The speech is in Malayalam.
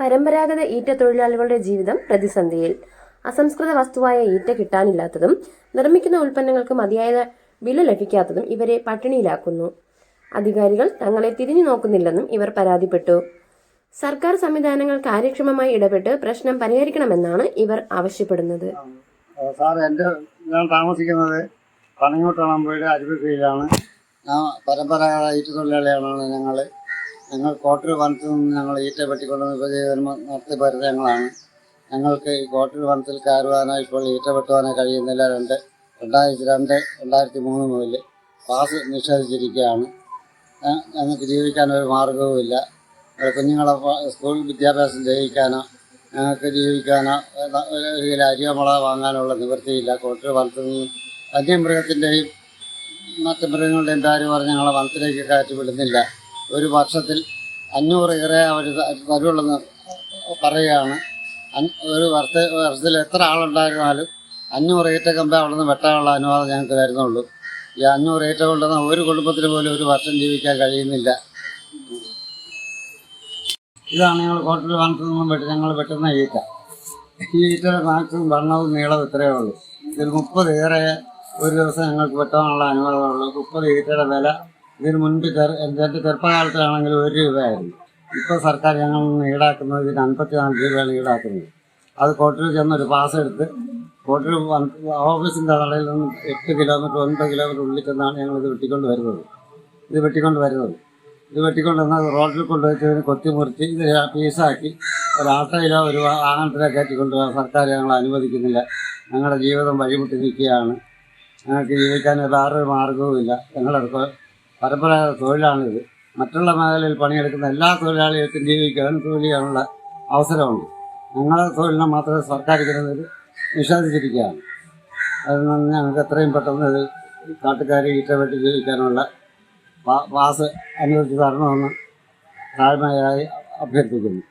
പരമ്പരാഗത ഈറ്റ തൊഴിലാളികളുടെ ജീവിതം പ്രതിസന്ധിയിൽ. അസംസ്കൃത വസ്തുവായ ഈറ്റ കിട്ടാനില്ലാത്തതും നിർമ്മിക്കുന്ന ഉൽപ്പന്നങ്ങൾക്ക് മതിയായ വില ലഭിക്കാത്തതും ഇവരെ പട്ടിണിയിലാക്കുന്നു. അധികാരികൾ തങ്ങളെ തിരിഞ്ഞു നോക്കുന്നില്ലെന്നും ഇവർ പരാതിപ്പെട്ടു. സർക്കാർ സംവിധാനങ്ങൾ കാര്യക്ഷമമായി ഇടപെട്ട് പ്രശ്നം പരിഹരിക്കണമെന്നാണ് ഇവർ ആവശ്യപ്പെടുന്നത്. സാർ എന്റെ ഞാൻ താമസിക്കുന്നത് പനങ്ങോട്ടണമ്പയുടെ അരുവിക്കയിലാണ് ഞാൻ പരമ്പരാഗത ഈറ്റ തൊഴിലാളികളാണ് ഞങ്ങൾ ഞങ്ങൾ കോട്ടൂർ വനത്തിൽ നിന്ന് ഞങ്ങൾ ഈറ്റ വെട്ടിക്കൊണ്ടുവന്ന് ഉപജീവനം നടത്തി വരുന്ന ഞങ്ങളാണ് ഞങ്ങൾക്ക് ഈ കോട്ടൂർ വനത്തിൽ കയറുവാനോ ഇപ്പോൾ ഈറ്റ വെട്ടുവാനോ കഴിയുന്നില്ല. രണ്ട് രണ്ടായിരത്തി രണ്ട് രണ്ടായിരത്തി മൂന്ന് മുതൽ പാസ് നിഷേധിച്ചിരിക്കുകയാണ്. ഞങ്ങൾക്ക് ജീവിക്കാൻ ഒരു മാർഗവുമില്ല കുഞ്ഞുങ്ങളെ സ്കൂൾ വിദ്യാഭ്യാസം ജയിക്കാനോ ഞങ്ങൾക്ക് ജീവിക്കാനോ ഒരു കിലോ അരിയോ മുള വാങ്ങാനുള്ള നിവൃത്തിയില്ല. കോട്ടൂർ വനത്തിൽ നിന്ന് വന്യമൃഗത്തിന്റെയും മറ്റ് മൃഗങ്ങളുടെയും കാര്യം പറഞ്ഞ് ഞങ്ങളെ വനത്തിലേക്ക് കയറ്റി വിടുന്നില്ല. ഒരു വർഷത്തിൽ അഞ്ഞൂറ് ഏറെ അവർ തരുള്ളെന്ന് പറയുകയാണ്. ഒരു വർഷ വർഷത്തിൽ എത്ര ആളുണ്ടായിരുന്നാലും അഞ്ഞൂറ് ഈറ്റക്കമ്പേ അവിടെ നിന്ന് വെട്ടാനുള്ള അനുവാദം ഞങ്ങൾക്ക് തരുന്നുള്ളൂ. ഈ അഞ്ഞൂറ് ഈറ്റ കൊണ്ടുവന്ന ഒരു കുടുംബത്തിന് പോലും ഒരു വർഷം ജീവിക്കാൻ കഴിയുന്നില്ല. ഇതാണ് ഞങ്ങൾ വനത്തിൽ നിന്നും വെട്ടി ഞങ്ങൾ വെട്ടുന്ന ഈറ്റ. ഈ ഈറ്റയുടെ മാക്സിമം വണ്ണവും നീളവും ഇത്രയേ ഉള്ളൂ. ഇതിൽ മുപ്പത് ഏറെ ഒരു ദിവസം ഞങ്ങൾക്ക് വെട്ടാനുള്ള അനുവാദമുള്ളൂ മുപ്പത് ഈറ്റയുടെ വില ഇതിന് മുൻപ് എന്റെ ചെറുപ്പകാലത്താണെങ്കിൽ ഒരു രൂപയായിരുന്നു. ഇപ്പോൾ സർക്കാർ ഞങ്ങൾ ഈടാക്കുന്നത് ഇതിന് അൻപത്തി നാല് രൂപയാണ് ഈടാക്കുന്നത്. അത് കോട്ടിൽ ചെന്നൊരു പാസ് എടുത്ത് കോട്ടിൽ ഓഫീസിന്റെ തടയിൽ നിന്ന് എട്ട് കിലോമീറ്റർ ഒൻപത് കിലോമീറ്റർ ഉള്ളിൽ ചെന്നാണ് ഞങ്ങൾ ഇത് വെട്ടിക്കൊണ്ട് വരുന്നത്. ഇത് വെട്ടിക്കൊണ്ട് വരുന്നത്. ഇത് വെട്ടിക്കൊണ്ട് വന്നാൽ റോഡിൽ കൊണ്ടുവച്ചതിന് കൊത്തി മുറിച്ച് ഇത് പീസാക്കി ഒരു ആട്ടയിലോ ഒരു വാഹനത്തിലോ കയറ്റിക്കൊണ്ട് പോകാൻ സർക്കാർ ഞങ്ങൾ അനുവദിക്കുന്നില്ല. ഞങ്ങളുടെ ജീവിതം വഴിമുട്ടി നിൽക്കുകയാണ്. ഞങ്ങൾക്ക് ജീവിക്കാൻ വേറൊരു മാർഗവുമില്ല ഞങ്ങളുടെ പരമ്പരാഗത തൊഴിലാണിത്. മറ്റുള്ള മേഖലയിൽ പണിയെടുക്കുന്ന എല്ലാ തൊഴിലാളികൾക്കും ജീവിക്കാൻ തൊഴിൽ ചെയ്യാനുള്ള അവസരമുണ്ട്. ഞങ്ങളുടെ തൊഴിലിനെ മാത്രമേ സർക്കാർ ഇതിൽ നിഷേധിച്ചിരിക്കുകയാണ് നിന്ന് ഞങ്ങൾക്ക് എത്രയും പെട്ടെന്ന് ഇത് കാട്ടുകാരി ഈറ്റ വെട്ടി ജീവിക്കാനുള്ള പാസ് അനുവദിച്ച് തരണമെന്ന് താഴ്മയായി അഭ്യർത്ഥിക്കുന്നു.